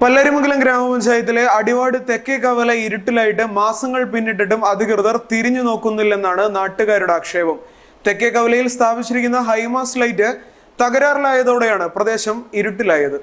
പല്ലരിമംഗലം ഗ്രാമപഞ്ചായത്തിലെ അടിവാട് തെക്കേ കവല ഇരുട്ടിലായിട്ട് മാസങ്ങൾ പിന്നിട്ടിട്ടും അധികൃതർ തിരിഞ്ഞു നോക്കുന്നില്ലെന്നാണ് നാട്ടുകാരുടെ ആക്ഷേപം. തെക്കേ കവലയിൽ സ്ഥാപിച്ചിരിക്കുന്ന ഹൈമാസ് ലൈറ്റ് തകരാറിലായതോടെയാണ് പ്രദേശം ഇരുട്ടിലായത്.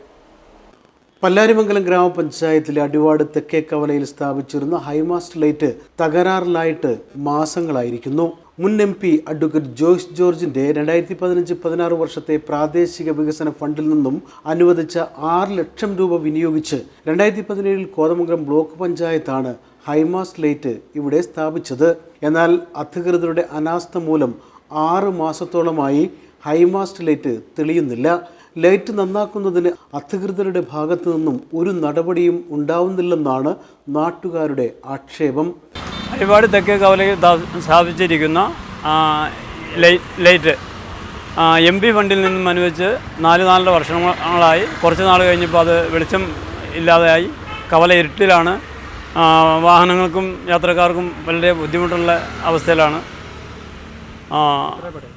പല്ലാരിമംഗലം ഗ്രാമപഞ്ചായത്തിലെ അടിവാട് തെക്കേ കവലയിൽ സ്ഥാപിച്ചിരുന്ന ഹൈമാസ്റ്റ് ലൈറ്റ് തകരാറിലായിട്ട് മാസങ്ങളായിരിക്കുന്നു. മുൻ എം പി അഡ്വക്കേറ്റ് ജോയ്സ് ജോർജിന്റെ രണ്ടായിരത്തി പതിനഞ്ച് പതിനാറ് വർഷത്തെ പ്രാദേശിക വികസന ഫണ്ടിൽ നിന്നും അനുവദിച്ച ആറ് ലക്ഷം രൂപ വിനിയോഗിച്ച് രണ്ടായിരത്തി പതിനേഴിൽ കോതമംഗലം ബ്ലോക്ക് പഞ്ചായത്താണ് ഹൈമാസ്റ്റ് ലൈറ്റ് ഇവിടെ സ്ഥാപിച്ചത്. എന്നാൽ അധികൃതരുടെ അനാസ്ഥ മൂലം ആറ് മാസത്തോളമായി ഹൈമാസ്റ്റ് ലൈറ്റ് തെളിയുന്നില്ല. ലൈറ്റ് നന്നാക്കുന്നതിന് അധികൃതരുടെ ഭാഗത്തു നിന്നും ഒരു നടപടിയും ഉണ്ടാവുന്നില്ലെന്നാണ് നാട്ടുകാരുടെ ആക്ഷേപം. ഒരുപാട് തെക്കേ കവലയിൽ സ്ഥാ- സ്ഥാപിച്ചിരിക്കുന്ന ലൈറ്റ് എം പി ഫണ്ടിൽ നിന്നും അനുവദിച്ച് നാല് നാലര വർഷങ്ങളായി കുറച്ച് നാൾ കഴിഞ്ഞപ്പോൾ അത് വെളിച്ചം ഇല്ലാതെയായി. കവല ഇരുട്ടിലാണ്. വാഹനങ്ങൾക്കും യാത്രക്കാർക്കും വളരെ ബുദ്ധിമുട്ടുള്ള അവസ്ഥയിലാണ്.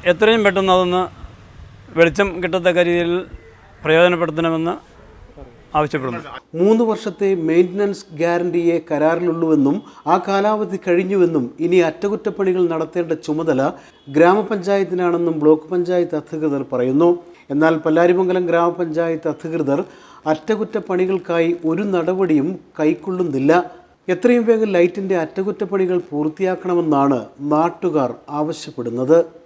എത്രയും പെട്ടെന്ന് അതൊന്ന് വെളിച്ചം കിട്ടത്തക്ക രീതിയിൽ പ്രയോജനപ്പെടുത്തണമെന്ന് ആവശ്യപ്പെടുന്നു. മൂന്ന് വർഷത്തെ മെയിന്റനൻസ് ഗ്യാരണ്ടിയെ കരാറിലുള്ളൂവെന്നും ആ കാലാവധി കഴിഞ്ഞുവെന്നും ഇനി അറ്റകുറ്റപ്പണികൾ നടത്തേണ്ട ചുമതല ഗ്രാമപഞ്ചായത്തിനാണെന്നും ബ്ലോക്ക് പഞ്ചായത്ത് അധികൃതർ പറയുന്നു. എന്നാൽ പല്ലാരിമംഗലം ഗ്രാമപഞ്ചായത്ത് അധികൃതർ അറ്റകുറ്റപ്പണികൾക്കായി ഒരു നടപടിയും കൈക്കൊള്ളുന്നില്ല. എത്രയും വേഗം ലൈറ്റിന്റെ അറ്റകുറ്റപ്പണികൾ പൂർത്തിയാക്കണമെന്നാണ് നാട്ടുകാർ ആവശ്യപ്പെടുന്നത്.